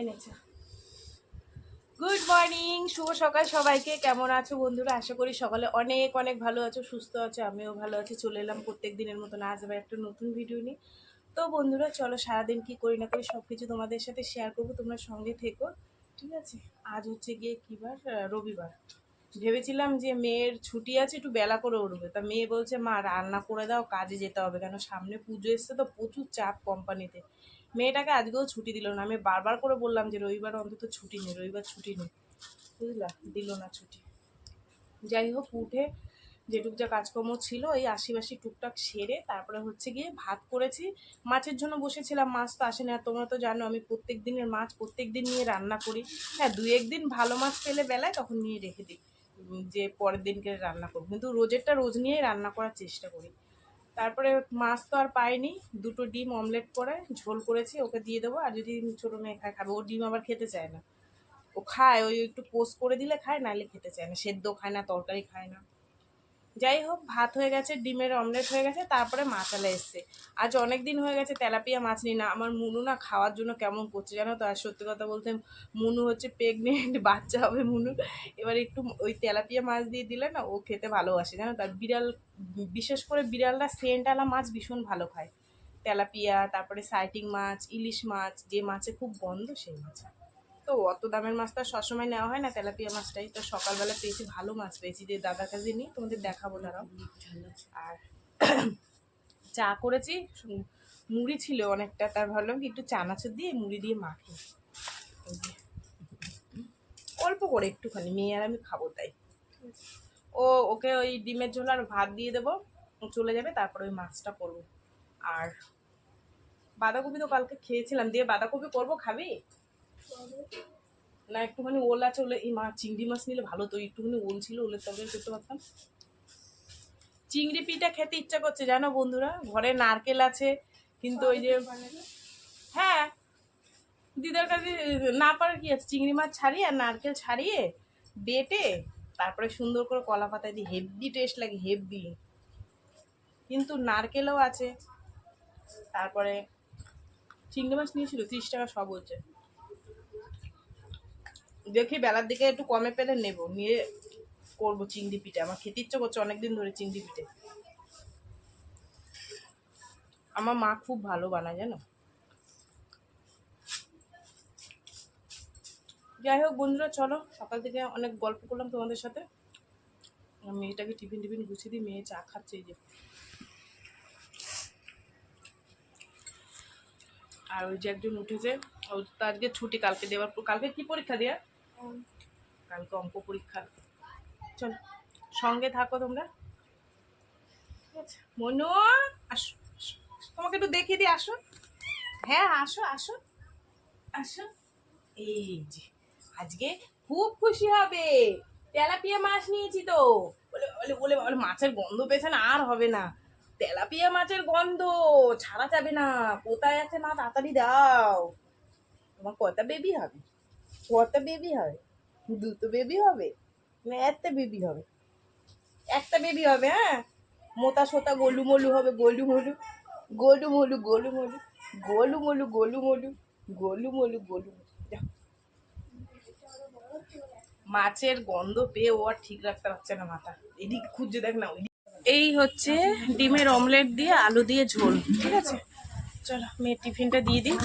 এনেছে good morning শুভ সকাল সবাইকে। কেমন আছো বন্ধুরা? আশা করি সকালে অনেক অনেক ভালো আছো, সুস্থ আছো, আমিও ভালো আছি। চলে এলাম প্রত্যেক দিনের মতন। আজ আবার একটা নতুন ভিডিও নিয়ে। তো বন্ধুরা, চলো সারাদিন কি করি না করি সব কিছু তোমাদের সাথে শেয়ার করব। তোমরা সঙ্গে থেকো, ঠিক আছে? আজ হচ্ছে গিয়ে কী বার? রবিবার। ভেবেছিলাম যে মেয়ের ছুটি আছে, একটু বেলা করে উঠবে। তা মেয়ে বলছে, মা, রান্না করে দাও, কাজে যেতে হবে কেন? সামনে পুজো এসছে তো প্রচুর চাপ কোম্পানিতে। মেয়েটাকে আজকেও ছুটি দিল না। আমি বারবার করে বললাম যে, রবিবার অন্তত ছুটি নেই রবিবার ছুটি নেই বুঝলা? দিল না ছুটি। যাই হোক, উঠে যেটুক যা কাজকর্ম ছিল, এই আশিবাসি টুকটাক সেরে তারপরে হচ্ছে গিয়ে ভাত করেছি। মাছের জন্য বসেছিলাম, মাছ তো আসে না তোমরা তো জানো, আমি প্রত্যেক দিনের মাছ প্রত্যেক দিন নিয়ে রান্না করি। হ্যাঁ দু একদিন ভালো মাছ পেলে বেলায় তখন নিয়ে রেখে দিই। যে পরের দিনকে রান্না করব। কিন্তু রোজেরটা রোজ নিয়েই রান্না করার চেষ্টা করি। তারপরে মাছ তো আর পাইনি, দুটো ডিম অমলেট করে ঝোল করেছি, ওকে দিয়ে দেবো। আর যদি ছোটো মেয়ে খায়, খাবে। ও ডিম আবার খেতে চায় না। ও খায়, ওই একটু পোস্ট করে দিলে খায়, নাহলে খেতে চায় না। সেদ্ধ খায় না, তরকারি খায় না। যাই হোক ভাত হয়ে গেছে, ডিমের অমলেট হয়ে গেছে, তারপরে মাছালা এসছে। আজ অনেক দিন হয়ে গেছে তেলাপিয়া মাছ নিই না। আমার মুনু না খাওয়ার জন্য কেমন করছে জানো তো? আর সত্যি কথা বলতে, মুনু হচ্ছে প্রেগনেন্ট বাচ্চা হবে মুনু। এবার একটু ওই তেলাপিয়া মাছ দিয়ে দিলে না ও খেতে ভালোবাসে, জানো তার বিড়াল, বিশেষ করে বিড়ালরা সেন্টালা মাছ ভীষণ ভালো খায়। তেলাপিয়া, তারপরে সাইটিং মাছ, ইলিশ মাছ, যে মাছে খুব গন্ধ সেই মাছ। তো অত দামের মাছ তো আর সবসময় নেওয়া হয় না, তেলাপিয়া মাছটাই তো সকালবেলা পেয়েছি, ভালো মাছ পেয়েছি, যে দাদার কাছে নিই, তোমাদের দেখাবো দাঁড়াও আর চা করেছি, মুড়ি ছিল অনেকটা তার ভাবলাম কি একটু চানাচুর দিয়ে মুড়ি দিয়ে মাখি। অল্প করে একটুখানি, মেয়ে আর আমি খাব তাই। ও, ওকে ওই ডিমের ঝোল আর ভাত দিয়ে দেবো চলে যাবে, তারপরে ওই মাছটা করব। আর বাঁধাকপি তো কালকে খেয়েছিলাম, দিয়ে বাঁধাকপি করব, খাবি? না, একটুখানি ওল আছে, ওলে এই মাছ চিংড়ি মাছ নিলে ভালো তো, একটুখানি ওল ছিল, ওলের তরকারি করতে পারতাম। চিংড়ি পিঠা খেতে ইচ্ছা করছে, জানো বন্ধুরা? ঘরে নারকেল আছে, কিন্তু ওই যে হ্যাঁ দিদার কাছে না পারে কি আছে? চিংড়ি মাছ ছাড়িয়ে আর নারকেল ছাড়িয়ে বেটে, তারপরে সুন্দর করে কলা পাতা দিয়ে হেভি টেস্ট লাগে হেভি কিন্তু নারকেলও আছে। তারপরে চিংড়ি মাছ নিয়েছিল, তিরিশ টাকা সব হচ্ছে। দেখি বেলার দিকে একটু কমে পেলে নেব। নিয়ে করব চিংড়ি পিঠে। আমার খেতে ইচ্ছে করছে অনেকদিন ধরে চিংড়ি পিঠে। আমার মা খুব ভালো বানায়, জানো? যাই হোক বন্ধুরা, চলো। সকাল থেকে অনেক গল্প করলাম তোমাদের সাথে। মেয়েটাকে টিফিন টিফিন গুছিয়ে দিই, মেয়ে চা খাচ্ছে এই যে। আর ওই যে একজন উঠেছে। ও তো আজকে ছুটি, কালকে দেওয়ার কালকে কি পরীক্ষা দেয়া? কালকে অঙ্ক পরীক্ষা। চল, সঙ্গে থাকো তোমরা। মনু, আসো। তোমাকে একটু দেখিয়ে দিই, আসো। হ্যাঁ আসো আসো। আসো। এই যে, আজকে খুব খুশি হবে। তেলাপিয়া মাছ নিয়েছি তো। বলে বলে বলে মাছের গন্ধ পেয়েছে না, আর হবে না। তেলাপিয়া মাছের গন্ধ, ছাড়া যাবে না। কোথায় আছে মা, তাড়াতাড়ি দাও। তোমার কটা বেবি হবে? কটা বেবি হবে, দুটো বেবি হবে, না একটা বেবি হবে। একটা বেবি হবে হ্যাঁ? মোটা সোতা গোলু মলু হবে গোলু মলু গোলু মলু গোলু মলু গোলু মলু গোলু মলু গোলু মলু গোলু মাছের গন্ধ পেয়ে ও আর ঠিক রাখতে পারছে না মাথা। এদিক খুঁজে দেখ না এই হচ্ছে ডিমের অমলেট দিয়ে আলু দিয়ে ঝোল, ঠিক আছে? চলো মেয়ের টিফিনটা দিয়ে দিই।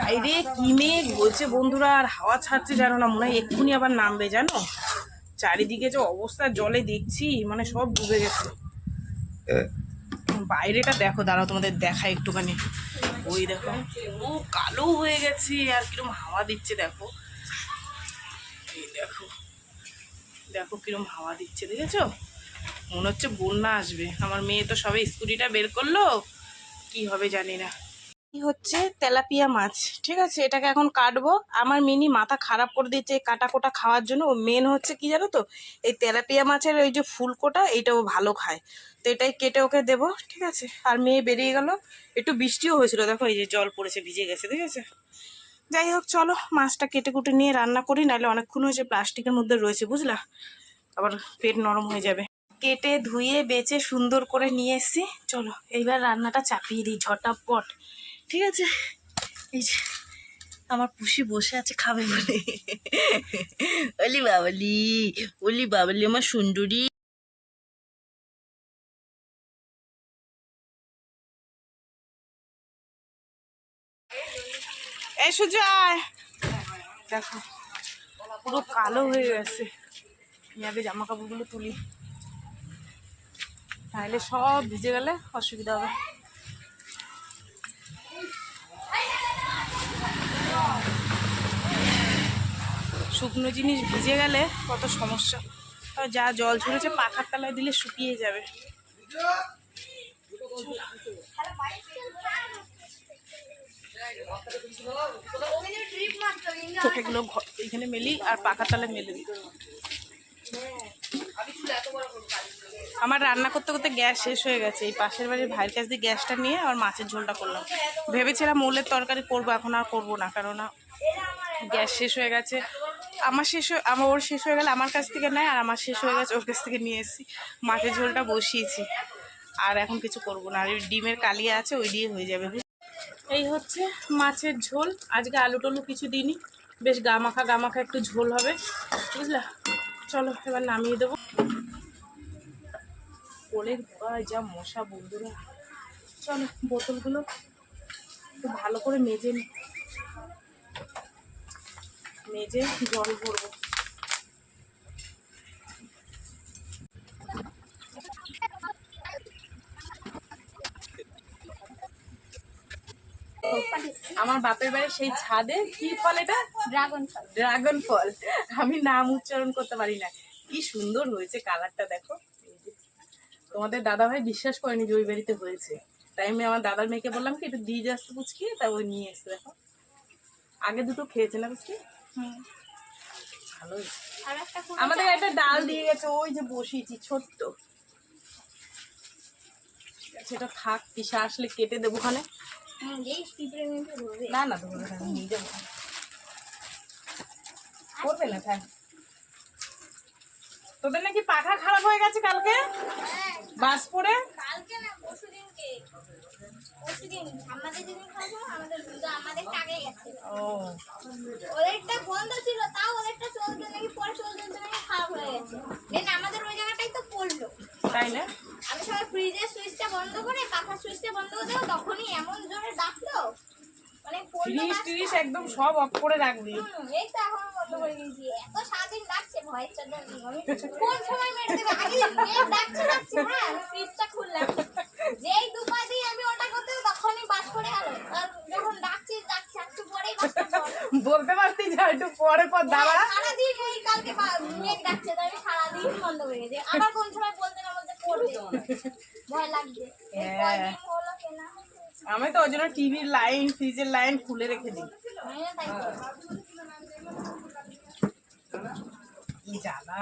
বাইরে কি মেঘ বলছে বন্ধুরা আর হাওয়া ছাড়ছে জানো না মনে হয় এক্ষুনি আবার নামবে জানো? চারিদিকে যে অবস্থা জলে দেখছি মানে সব ডুবে গেছে। বাইরেটা দেখো দাঁড়াও তোমাদের দেখা একটুখানি। ওই দেখো ও কালো হয়ে গেছে আর কিরম হাওয়া দিচ্ছে দেখো। এই দেখো দেখো কিরম হাওয়া দিচ্ছে দেখেছ? মনে হচ্ছে বন্যা আসবে। আমার মেয়ে তো সবে স্কুটিটা বের করল কি হবে জানি না। হচ্ছে তেলাপিয়া মাছ, ঠিক আছে? এটাকে এখন কাটবো। আমার মিনি মাথা খারাপ করে দিচ্ছে কাটা কোটা খাওয়ার জন্য। ও মেন হচ্ছে কি জানো তো? এই তেলাপিয়া মাছের ওই যে ফুলকোটা, এইটা ও ভালো খায়। তো এটাই কেটে ওকে দেবো, ঠিক আছে? আর মেয়ে বেরিয়ে গেল। একটু বৃষ্টিও হয়েছিল, দেখো, এই যে জল পড়েছে, ভিজে গেছে, ঠিক আছে? যাই হোক, চলো, মাছটা কেটে কুটে নিয়ে রান্না করি, নাহলে অনেকক্ষণ হয়েছে প্লাস্টিকের মধ্যে রয়েছে, বুঝলা? আবার পেট নরম হয়ে যাবে। কেটে, ধুয়ে, বেচে, সুন্দর করে নিয়ে এসছি। চলো, এইবার রান্নাটা চাপিয়ে দিই ঝটাপট। ঠিক আছে। এই যে, আমার পুষি বসে আছে খাবে বলে। অলি বাবলি অলি বাবলি আমার সুন্দরী। এই সুজয় দেখো, পুরো কালো হয়ে গেছে। আগে জামা কাপড়গুলো তুলি। তাহলে সব ভিজে গেলে অসুবিধা হবে। শুকনো জিনিস ভিজে গেলে কত সমস্যা। যা জল ঝরেছে পাখার তলায় দিলে শুকিয়ে যাবে। এগুলো এখানে মেলি আর পাখার তলায় মেলে দিই। আমার রান্না করতে করতে গ্যাস শেষ হয়ে গেছে। এই পাশের বাড়ির ভাইয়ের কাছ দিয়ে গ্যাসটা নিয়ে আর মাছের ঝোলটা করলাম। ভেবেছিলাম মৌলের তরকারি করব, এখন আর করব না, কেননা গ্যাস শেষ হয়ে গেছে। আমার শেষ হয়ে আমার ওর শেষ হয়ে গেলে আমার কাছ থেকে নেয়, আর আমার শেষ হয়ে গেছে ওর কাছ থেকে নিয়ে এসেছি। মাছের ঝোলটা বসিয়েছি। আর এখন কিছু করব না। আর ওই ডিমের কালিয়া আছে, ওই দিয়ে হয়ে যাবে। এই হচ্ছে মাছের ঝোল। আজকে আলু টলু কিছু দিইনি। বেশ গামাখা গামাখা একটু ঝোল হবে। বুঝলা? চলো, এবার নামিয়ে দেবো। কোলের যা মশা, বন্ধুরা। চলো, বোতলগুলো ভালো করে মেজে নি। মেজে জল ভরবো। আমার বাপের বাড়ির সেই ছাদে কি ফল এটা? ড্রাগন ফল। ড্রাগন ফল। আমি নাম উচ্চারণ করতে পারি না। কি সুন্দর হয়েছে কালারটা দেখো। তোমাদের দাদা ভাই বিশ্বাস করেনি যে ওই বাড়িতে হয়েছে। তাই আমি আমার দাদার মেয়েকে বললাম কি একটু দিয়ে যাস পুচকি। তা ওই নিয়ে এসে দেখো। আগে দুটো খেয়েছে না পুচকি? আমাদের একটা ডাল দিয়ে গেছে ওই যে বসিয়েছি ছোট্ট। সেটা থাক পিসা আসলে কেটে দেবো ওখানে। ধরবে। না না নিয়ে যাব। করবে না থাক। তোদের নাকি পাখা খারাপ হয়ে গেছে কালকে? হ্যাঁ, বাস পরে কালকে না পরশু দিনকে পরশু দিন আমাদের যেদিন খাব আমাদের আমাদের টাকে গেছে। ও ওদেরটা বন্ধ ছিল তাও ওদেরটা চলতে নাকি পরে চলতে চলতে নাকি খারাপ হয়ে গেছে দেন আমাদের ওই জায়গাটাই তো পড়ল তাই না আমি সবাই ফ্রিজের সুইচটা বন্ধ করে সুইচটা বন্ধ করে দেবো তখনই এমন জোরে ডাকলো। মানে ফ্রিজ টিরিজ একদম সব অফ করে রাখবি এই তো এখন বন্ধ করে দিয়েছি। এত সারাদিন ডাকছে ভয়ের জন্য কোন সময় মেরে দেবে? আগে ডাকছে ডাকছে হ্যাঁ ফ্রিজটা খুললাম। যেই দুপা দিয়ে আমি ওটা করতে তখনই বাস করে গেল। আর যখন ডাকছি ডাকছি একটু পরেই বলতে পারতি যে একটু পরে পর দাঁড়া। সারাদিন ওই কালকে মেঘ ডাকছে তাই আমি সারাদিন বন্ধ করে দিয়েছি। আবার কোন সময় বলতে না বলতে পড়বে ভয় লাগছে এই হ্যাঁ। আমি তো ওই জন্য টিভির লাইন ফ্রিজের লাইন খুলে রেখে দিই। জ্বালা।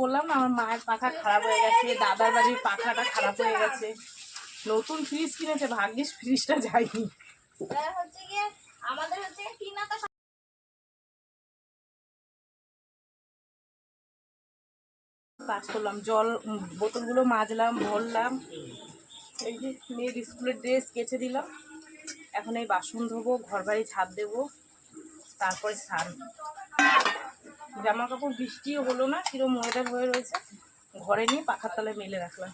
বললাম না, আমার মায়ের পাখা খারাপ হয়ে গেছে, দাদার বাড়ির পাখাটা খারাপ হয়ে গেছে। নতুন ফ্রিজ কিনেছে, ভাগ্যিস ফ্রিজটা যায়নি। আমাদের হচ্ছে কাজ করলাম, জল বোতলগুলো মাজলাম, ভরলাম। এই যে মেয়ের স্কুলের ড্রেস কেচে দিলাম। এখন এই বাসন ধোবো ঘর বাড়ি ছাদ দেবো, তারপরে স্নান। জামা কাপড় বৃষ্টিও হলো না, কিরম ওয়েদার হয়ে রয়েছে। ঘরে নিয়ে পাখার তলায় মেলে রাখলাম।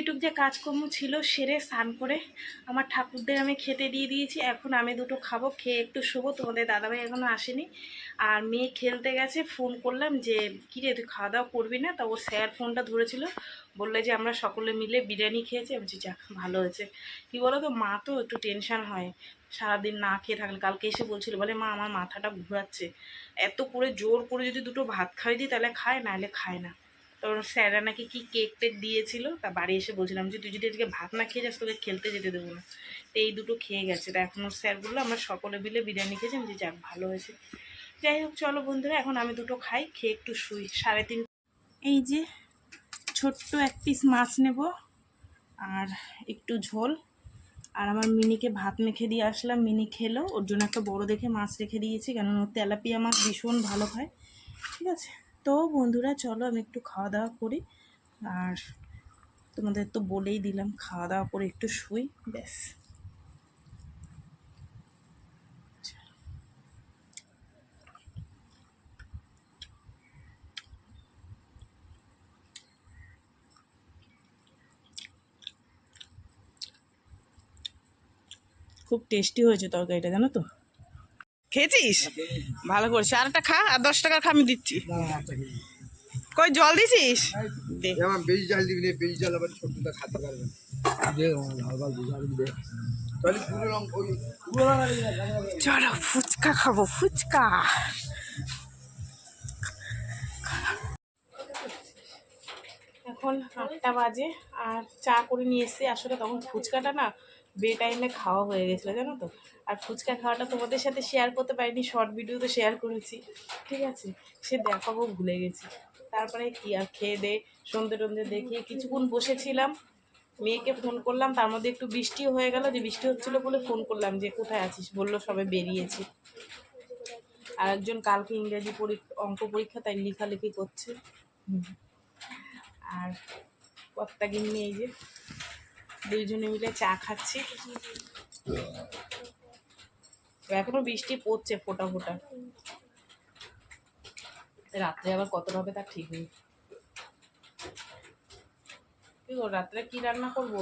যেটুক যে কাজকর্ম ছিল সেরে স্নান করে আমার ঠাকুরদের আমি খেতে দিয়ে দিয়েছি। এখন আমি দুটো খাব, খেয়ে একটু শোবো। তোমাদের দাদাভাই এখনও আসেনি। আর মেয়ে খেলতে গেছে, ফোন করলাম যে কী রে তুই খাওয়া দাওয়া করবি না? তা ও স্যার ফোনটা ধরেছিল। বললে যে, আমরা সকলে মিলে বিরিয়ানি খেয়েছি। আমি যাক, ভালো হয়েছে। কী বলো তো মা তো একটু টেনশন হয়। সারাদিন না খেয়ে থাকলে। কালকে এসে বলছিল, বলে মা, আমার মাথাটা ঘুরাচ্ছে। এত করে জোর করে যদি দুটো ভাত খাই দিই, তাহলে খায়, নাহলে খায় না। তোর স্যাররা নাকি কি কেক টেক দিয়েছিল? তা বাড়ি এসে বলছিলাম যে, তুই যদি আজকে ভাত না খেয়ে যাস, তোকে খেলতে যেতে দেবো না। তো এই দুটো খেয়ে গেছে। তা এখন ওর স্যার বলল, আমরা সকলে মিলে বিরিয়ানি খেয়েছি। যে যাক, ভালো হয়েছে। যাই হোক, চলো বন্ধুরা, এখন আমি দুটো খাই, খেয়ে একটু শুই। সাড়ে তিন এই যে, ছোট্ট এক পিস মাছ নেব আর একটু ঝোল। আর আমার মিনিকে ভাত মেখে দিয়ে আসলাম। মিনি খেলো। ওর জন্য একটা বড় দেখে মাছ রেখে দিয়েছি, কেননা তেলাপিয়া মাছ ভীষণ ভালো খায় ঠিক আছে? তো বন্ধুরা, চলো আমি একটু খাওয়া দাওয়া করি। আর তোমাদের তো বলেই দিলাম খাওয়া দাওয়া করে একটু শুই, ব্যাস। খুব টেস্টি হয়েছে তরকারিটা, জানো তো? খেয়েছিস? ভালো করেছিস আর একটা খা আর দশ টাকার খা আমি দিচ্ছি। কই জল দিছিস? বেশি জাল দিবি না বেশি জাল আবার ছোটটা খাতে পারবে চলো ফুচকা খাব ফুচকা। এখন আটটা বাজে আর চা করে নিয়ে এসেছি। আসলে তখন ফুচকাটা না বে টাইমে খাওয়া হয়ে গেছিল, জানো তো? আর ফুচকা খাওয়াটা তোমাদের সাথে শেয়ার করতে পারিনি শর্ট ভিডিও তো শেয়ার করেছি। ঠিক আছে? সে দেখাবো ভুলে গেছি। তারপরে কি আর খেয়ে দে, সন্ধে টন্ধে দেখিয়ে কিছুক্ষণ বসেছিলাম, মেয়েকে ফোন করলাম, তার মধ্যে একটু বৃষ্টিও হয়ে গেল, যে বৃষ্টি হচ্ছিল বলে ফোন করলাম যে, কোথায় আছিস? বলল, সবে বেরিয়েছি। আর একজন কালকে ইংরেজি অঙ্ক পরীক্ষা, তাই লেখালেখি করছে। আর কর্তা গিন্নি এই যে দুইজনে মিলে চা খাচ্ছি। এখনও বৃষ্টি পড়ছে ফোটা ফোটা। রাত্রে আবার কতটা হবে তার ঠিক নেই। গো, রাত্রে কি রান্না করব?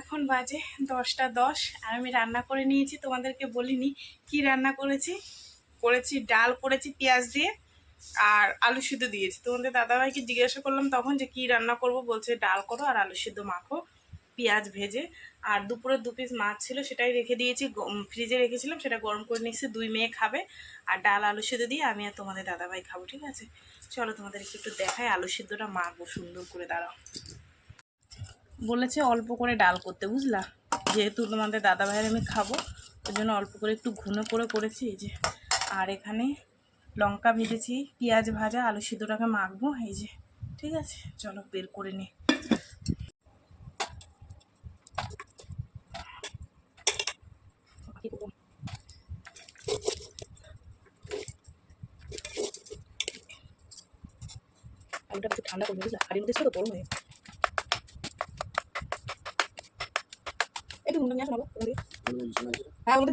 এখন বাজে দশটা দশ, আর আমি রান্না করে নিয়েছি, তোমাদেরকে বলিনি কি রান্না করেছি। করেছি ডাল, করেছি পেঁয়াজ দিয়ে। আর আলু সিদ্ধ দিয়েছি। তোমাদের দাদাভাইকে জিজ্ঞাসা করলাম তখন যে কি রান্না করব, বলছে ডাল করো আর আলু সিদ্ধ মাখো, পেঁয়াজ ভেজে। আর দুপুরে দু পিস মাছ ছিল, সেটাই রেখে দিয়েছি ফ্রিজে রেখেছিলাম, সেটা গরম করে নিয়েছি, দুই মেয়ে খাবে। আর ডাল, আলু সিদ্ধ দিয়ে আমি আর তোমাদের দাদাভাই খাব, ঠিক আছে? চলো তোমাদেরকে একটু দেখাই, আলু সিদ্ধটা মাখবো সুন্দর করে, দাঁড়াও। বলেছে অল্প করে ডাল করতে, বুঝলা? যেহেতু তোমাদের দাদা ভাইয়ের আমি খাব, ওই জন্য অল্প করে একটু ঘন করে করেছি, এই যে। আর এখানে লঙ্কা ভেজেছি পেঁয়াজ ভাজা আলু সিদ্ধটাকে মাখবো এই যে। ঠিক আছে চলো বের করে নি। আলুটা একটু ঠান্ডা করব বুঝলা? হাড়ির মধ্যে ছিল তো গরম হয়ে গেছে। একটু নুনটা নিয়ে আসো না। হ্যাঁ ওটা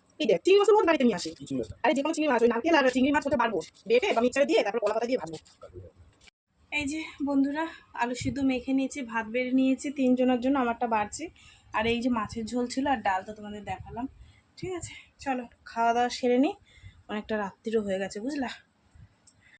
দেখ চিংড়ি মাছের মধ্যে বাড়িতে নিয়ে আসি। আরে যে কোনো চিংড়ি মাছ ওই নারকেল আর চিংড়ি মাছ হতে পারব বেটে বা মিক্সারে দিয়ে তারপর কলা পাতা দিয়ে ভাজবো। এই যে বন্ধুরা আলু সিদ্ধ মেখে নিয়েছি ভাত বেড়ে নিয়েছি তিনজনের জন্য আমারটা বাড়ছে। আর এই যে মাছের ঝোল ছিল আর ডাল তো তোমাদের দেখালাম। ঠিক আছে চলো খাওয়া দাওয়া সেরে নিই অনেকটা রাত্রিও হয়ে গেছে বুঝলা?